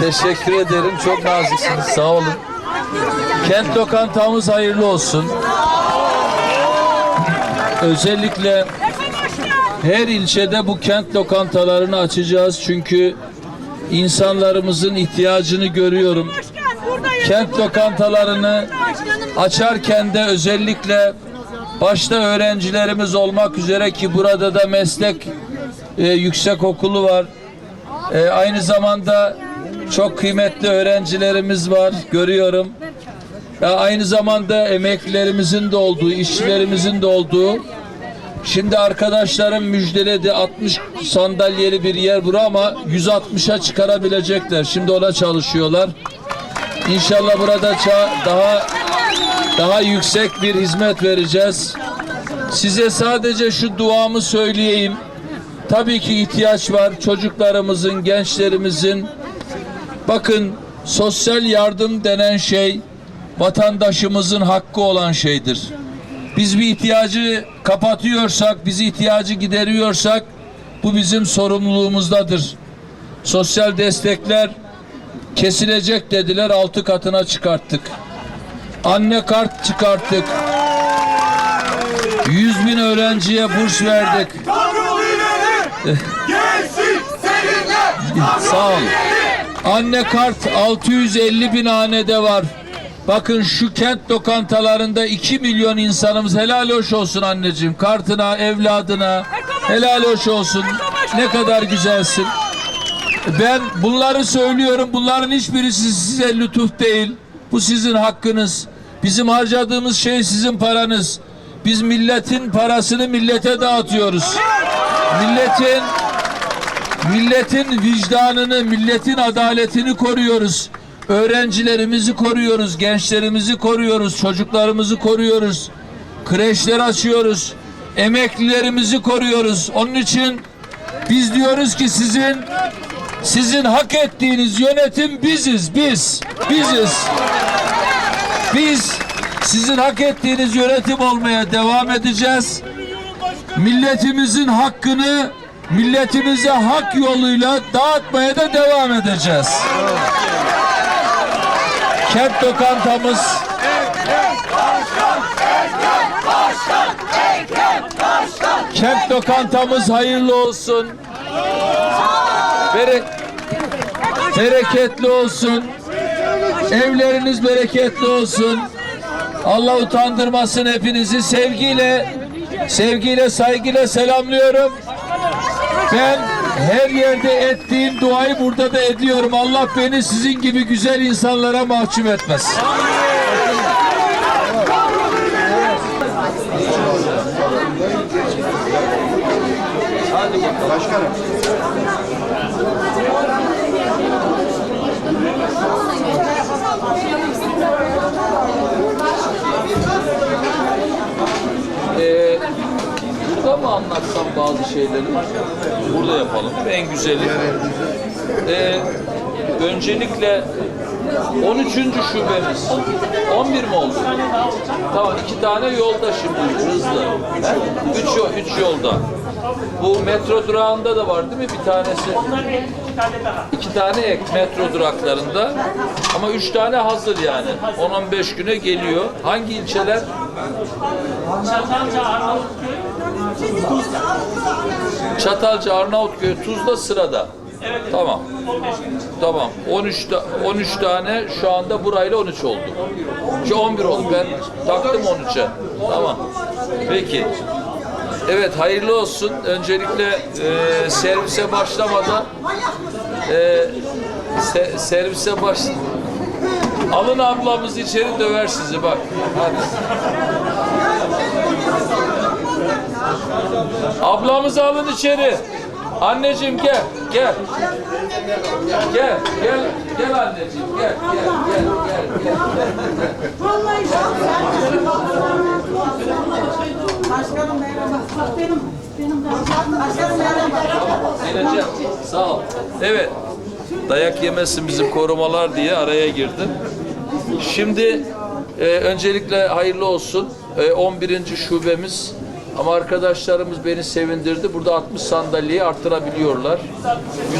Teşekkür ederim. Çok naziksiniz. Sağ olun. Kent lokantamız hayırlı olsun. Özellikle her ilçede bu kent lokantalarını açacağız çünkü insanlarımızın ihtiyacını görüyorum. Kent lokantalarını açarken de özellikle başta öğrencilerimiz olmak üzere ki burada da meslek e, yüksek okulu var. E, aynı zamanda çok kıymetli öğrencilerimiz var görüyorum. Ya aynı zamanda emeklilerimizin de olduğu, işçilerimizin de olduğu. Şimdi arkadaşlarım müjdeledi 60 sandalyeli bir yer bura ama 160'a çıkarabilecekler. Şimdi ona çalışıyorlar. İnşallah burada daha daha yüksek bir hizmet vereceğiz. Size sadece şu duamı söyleyeyim. Tabii ki ihtiyaç var çocuklarımızın, gençlerimizin. Bakın sosyal yardım denen şey vatandaşımızın hakkı olan şeydir. Biz bir ihtiyacı kapatıyorsak, bizi ihtiyacı gideriyorsak bu bizim sorumluluğumuzdadır. Sosyal destekler kesilecek dediler altı katına çıkarttık. Anne kart çıkarttık. 100 bin öğrenciye burs verdik. Sağ ol. Anne kart 650 bin hanede var. Bakın şu kent lokantalarında 2 milyon insanımız helal hoş olsun anneciğim. Kartına, evladına helal hoş olsun. Ne kadar güzelsin. Ben bunları söylüyorum. Bunların hiçbirisi size lütuf değil. Bu sizin hakkınız. Bizim harcadığımız şey sizin paranız. Biz milletin parasını millete dağıtıyoruz. Milletin Milletin vicdanını, milletin adaletini koruyoruz. Öğrencilerimizi koruyoruz, gençlerimizi koruyoruz, çocuklarımızı koruyoruz. Kreşler açıyoruz. Emeklilerimizi koruyoruz. Onun için biz diyoruz ki sizin sizin hak ettiğiniz yönetim biziz, biz. Biziz. Biz sizin hak ettiğiniz yönetim olmaya devam edeceğiz milletimizin hakkını milletimize hak yoluyla dağıtmaya da devam edeceğiz. Kent lokantamız Kent lokantamız hayırlı olsun. Bere bereketli olsun. Evleriniz bereketli olsun. Allah utandırmasın hepinizi sevgiyle sevgiyle saygıyla selamlıyorum. Ben her yerde ettiğim duayı burada da ediyorum. Allah beni sizin gibi güzel insanlara mahcup etmez. Ee, anlatsam bazı şeyleri? Burada yapalım. En güzeli. Ee, öncelikle 13. şubemiz. 11 mi oldu? Tamam iki tane yolda şimdi hızlı. He? Üç, üç yolda. Bu metro durağında da var değil mi bir tanesi? İki tane ek metro duraklarında. Ama üç tane hazır yani. 10-15 güne geliyor. Hangi ilçeler? Çatalca, Arnavutköy, Tuzla sırada. Tamam. Tamam. 13 ta- 13 tane şu anda burayla 13 oldu. Şu 11 oldu. Ben taktım 13'e. Tamam. Peki. Evet hayırlı olsun. Öncelikle e, servise başlamadan e, se- servise baş Alın ablamız içeri döver sizi bak. Hadi. Ablamızı alın içeri. Anneciğim gel, gel. Gel, gel, gel anneciğim, gel, gel, gel, gel, gel. Vallahi Başkanım merhaba. Bak benim benim başkanım merhaba. Sağ ol. Evet. Dayak yemesin bizim korumalar diye araya girdim. Şimdi e, öncelikle hayırlı olsun. E, 11. şubemiz Ama arkadaşlarımız beni sevindirdi. Burada 60 sandalyeyi arttırabiliyorlar.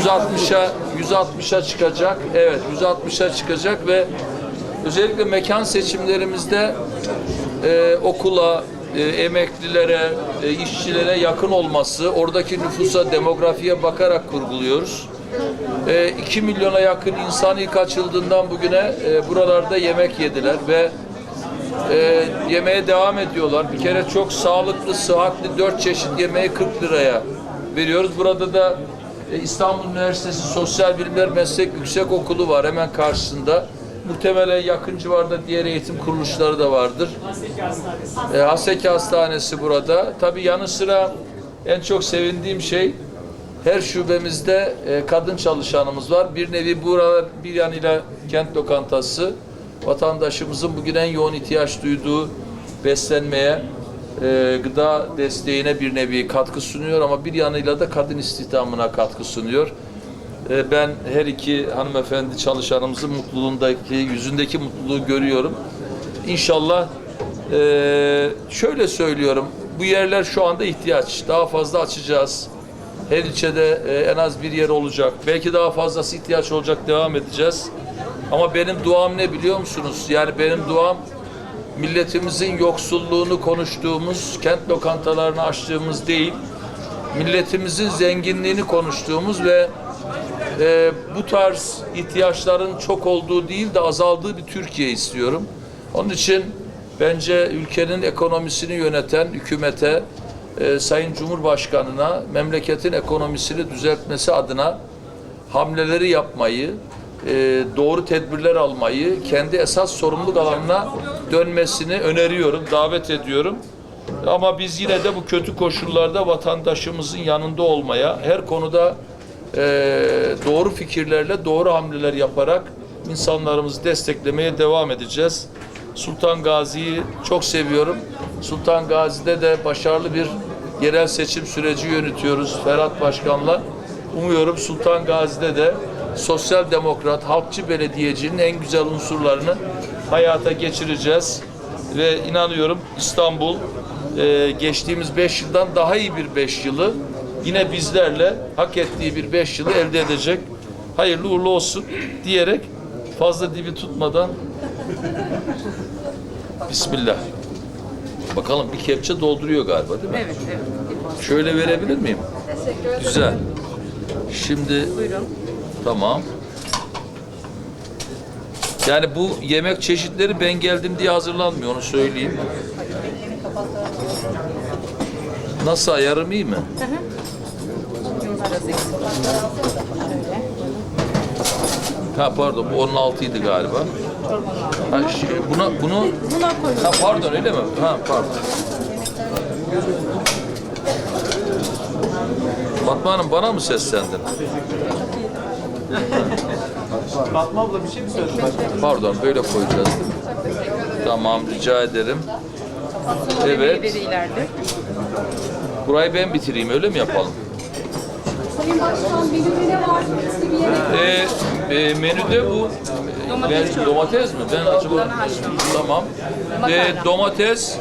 160'a 160'a çıkacak. Evet, 160'a çıkacak ve özellikle mekan seçimlerimizde e, okula, e, emeklilere, e, işçilere yakın olması, oradaki nüfusa, demografiye bakarak kurguluyoruz. E, 2 milyona yakın insan ilk açıldığından bugüne e, buralarda yemek yediler ve e, yemeğe devam ediyorlar. Bir kere çok sağlıklı, sıhhatli dört çeşit yemeği 40 liraya veriyoruz. Burada da e, İstanbul Üniversitesi Sosyal Bilimler Meslek Yüksekokulu var hemen karşısında. Muhtemelen yakın civarda diğer eğitim kuruluşları da vardır. E, Haseki Hastanesi burada. Tabii yanı sıra en çok sevindiğim şey her şubemizde e, kadın çalışanımız var. Bir nevi buralar bir yanıyla kent lokantası vatandaşımızın bugün en yoğun ihtiyaç duyduğu beslenmeye, e, gıda desteğine bir nevi katkı sunuyor ama bir yanıyla da kadın istihdamına katkı sunuyor. E, ben her iki hanımefendi çalışanımızın mutluluğundaki, yüzündeki mutluluğu görüyorum. İnşallah e, şöyle söylüyorum, bu yerler şu anda ihtiyaç. Daha fazla açacağız. Her ilçede e, en az bir yer olacak. Belki daha fazlası ihtiyaç olacak, devam edeceğiz. Ama benim duam ne biliyor musunuz? Yani benim duam milletimizin yoksulluğunu konuştuğumuz, kent lokantalarını açtığımız değil, milletimizin zenginliğini konuştuğumuz ve e, bu tarz ihtiyaçların çok olduğu değil de azaldığı bir Türkiye istiyorum. Onun için bence ülkenin ekonomisini yöneten hükümete, e, Sayın Cumhurbaşkanı'na memleketin ekonomisini düzeltmesi adına hamleleri yapmayı, e, doğru tedbirler almayı, kendi esas sorumluluk alanına dönmesini öneriyorum, davet ediyorum. Ama biz yine de bu kötü koşullarda vatandaşımızın yanında olmaya, her konuda e, doğru fikirlerle doğru hamleler yaparak insanlarımızı desteklemeye devam edeceğiz. Sultan Gazi'yi çok seviyorum. Sultan Gazi'de de başarılı bir yerel seçim süreci yönetiyoruz Ferhat Başkan'la. Umuyorum Sultan Gazi'de de sosyal demokrat, halkçı belediyecinin en güzel unsurlarını hayata geçireceğiz. Ve inanıyorum İstanbul e, geçtiğimiz beş yıldan daha iyi bir beş yılı yine bizlerle hak ettiği bir beş yılı elde edecek. Hayırlı uğurlu olsun diyerek fazla dibi tutmadan Bismillah. Bakalım bir kepçe dolduruyor galiba değil mi? Evet, evet. Şöyle verebilir miyim? Güzel. Şimdi Buyurun. Tamam. Yani bu yemek çeşitleri ben geldim diye hazırlanmıyor onu söyleyeyim. Nasıl ayarım iyi mi? Ha pardon bu 16 idi galiba. Ha, şey, buna bunu Buna ha pardon öyle mi? Ha pardon. Fatma Hanım bana mı seslendin? Fatma abla bir şey mi söyledi başkanım? Pardon böyle koyacağız? Tamam rica ederim. Evet. İleride. Burayı ben bitireyim öyle mi yapalım? Sayın Başkan menüde ne var? Size bir Ee, e, menüde bu Domates ben, domates mi? Ben acaba Dana haşlama. tamam. Makarna. Ee, domates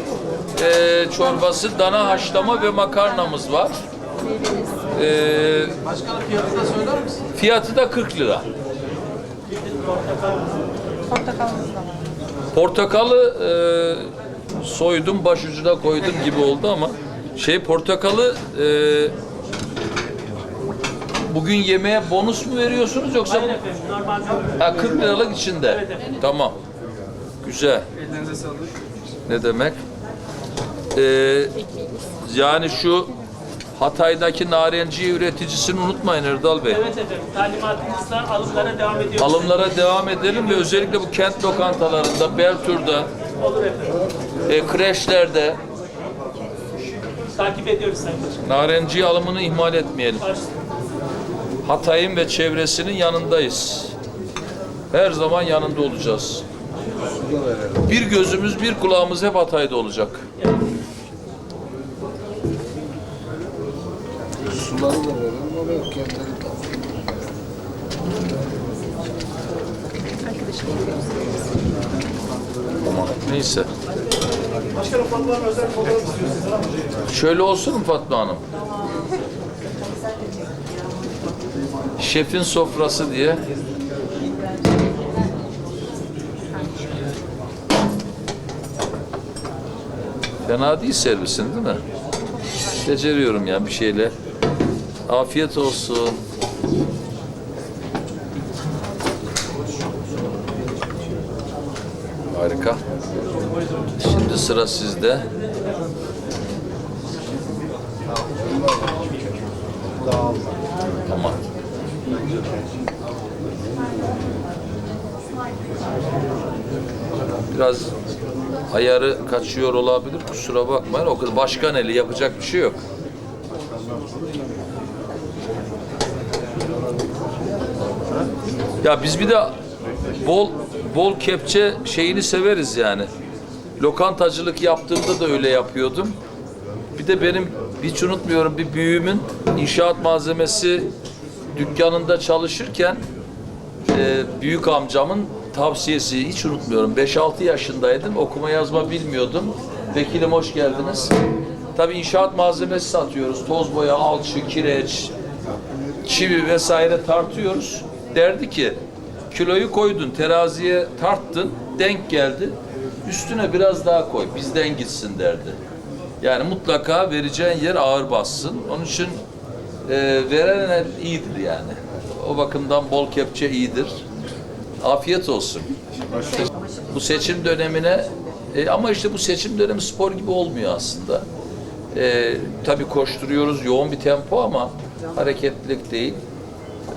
e, çorbası, dana haşlama ve makarnamız var. Ee, Başkanım fiyatı da söyler misin? fiyatı da 40 lira. Portakalımız da var. Portakalı e, soydum başucuna koydum gibi oldu ama şey portakalı e, bugün yemeğe bonus mu veriyorsunuz yoksa ha, 40 liralık içinde. Tamam. Güzel. Ellerinize sağlık. Ne demek? E, yani şu Hatay'daki narenciye üreticisini unutmayın Erdal Bey. Evet efendim. Talimatımızla alımlara devam ediyoruz. Alımlara devam edelim ve özellikle bu kent lokantalarında, Beltur'da, Olur efendim. e, kreşlerde Takip ediyoruz Sayın Başkanım. narenciye alımını ihmal etmeyelim. Baş- Hatay'ın ve çevresinin yanındayız. Her zaman yanında olacağız. Bir gözümüz, bir kulağımız hep Hatay'da olacak. Suları da verelim oraya kendileri Aman neyse. Başkanım Fatma'nın özel fotoğraf istiyor sizden. Şöyle olsun mu Fatma Hanım? Şefin sofrası diye. Fena değil servisin değil mi? Beceriyorum ya bir şeyle. Afiyet olsun. Harika. Şimdi sıra sizde. Tamam. Biraz ayarı kaçıyor olabilir. Kusura bakmayın. O kadar başkan eli yapacak bir şey yok. Ya biz bir de bol bol kepçe şeyini severiz yani. Lokantacılık yaptığımda da öyle yapıyordum. Bir de benim hiç unutmuyorum bir büyüğümün inşaat malzemesi dükkanında çalışırken e, büyük amcamın tavsiyesi hiç unutmuyorum. 5-6 yaşındaydım. Okuma yazma bilmiyordum. Vekilim hoş geldiniz. Tabii inşaat malzemesi satıyoruz. Toz boya, alçı, kireç, çivi vesaire tartıyoruz. Derdi ki kiloyu koydun teraziye tarttın denk geldi üstüne biraz daha koy bizden gitsin derdi. Yani mutlaka vereceğin yer ağır bassın. Onun için e, veren el iyidir yani. O bakımdan bol kepçe iyidir. Afiyet olsun. Bu seçim dönemine e, ama işte bu seçim dönemi spor gibi olmuyor aslında. E, tabii koşturuyoruz yoğun bir tempo ama hareketlilik değil.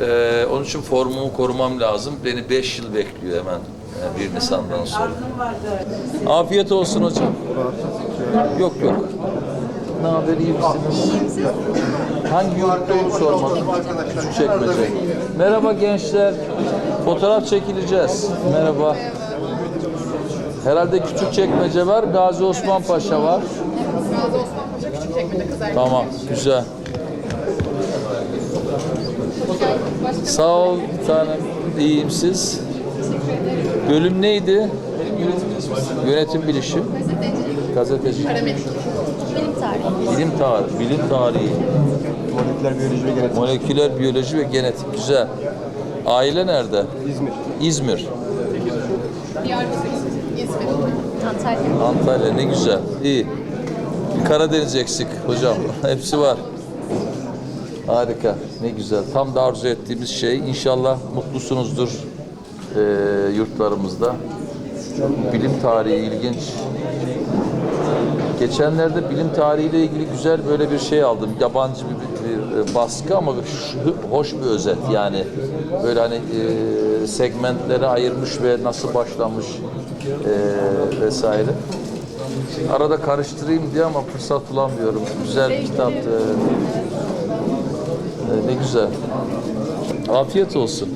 E, onun için formumu korumam lazım. Beni 5 yıl bekliyor hemen e, 1 Nisan'dan sonra. Afiyet olsun hocam. Yok yok. Ne haber iyi misiniz? Hangi yurtta onu sormadım. Küçük çekmece. Merhaba gençler. Fotoğraf çekileceğiz. Merhaba. Herhalde küçük çekmece var. Gazi Osman Paşa var. Tamam, güzel. Sağ ol bir tanem. İyiyim siz. Bölüm neydi? Yönetim bilişim. Gazeteci. Bilim tarihi. Bilim tarihi, bilim tarihi. Moleküler biyoloji ve genetik. Moleküler biyoloji ve genetik. Güzel. Aile nerede? İzmir. İzmir. İzmir, Antalya. Antalya ne güzel. İyi. Karadeniz eksik hocam. Hepsi var. Harika. Ne güzel. Tam da arzu ettiğimiz şey. İnşallah mutlusunuzdur eee, yurtlarımızda. Bilim tarihi ilginç. Geçenlerde bilim tarihiyle ilgili güzel böyle bir şey aldım. Yabancı bir, bir, bir baskı ama hoş bir özet. Yani böyle hani eee, segmentlere ayırmış ve nasıl başlamış eee, vesaire. Arada karıştırayım diye ama fırsat bulamıyorum. Güzel bir kitaptı. Ee, ne güzel. Afiyet olsun.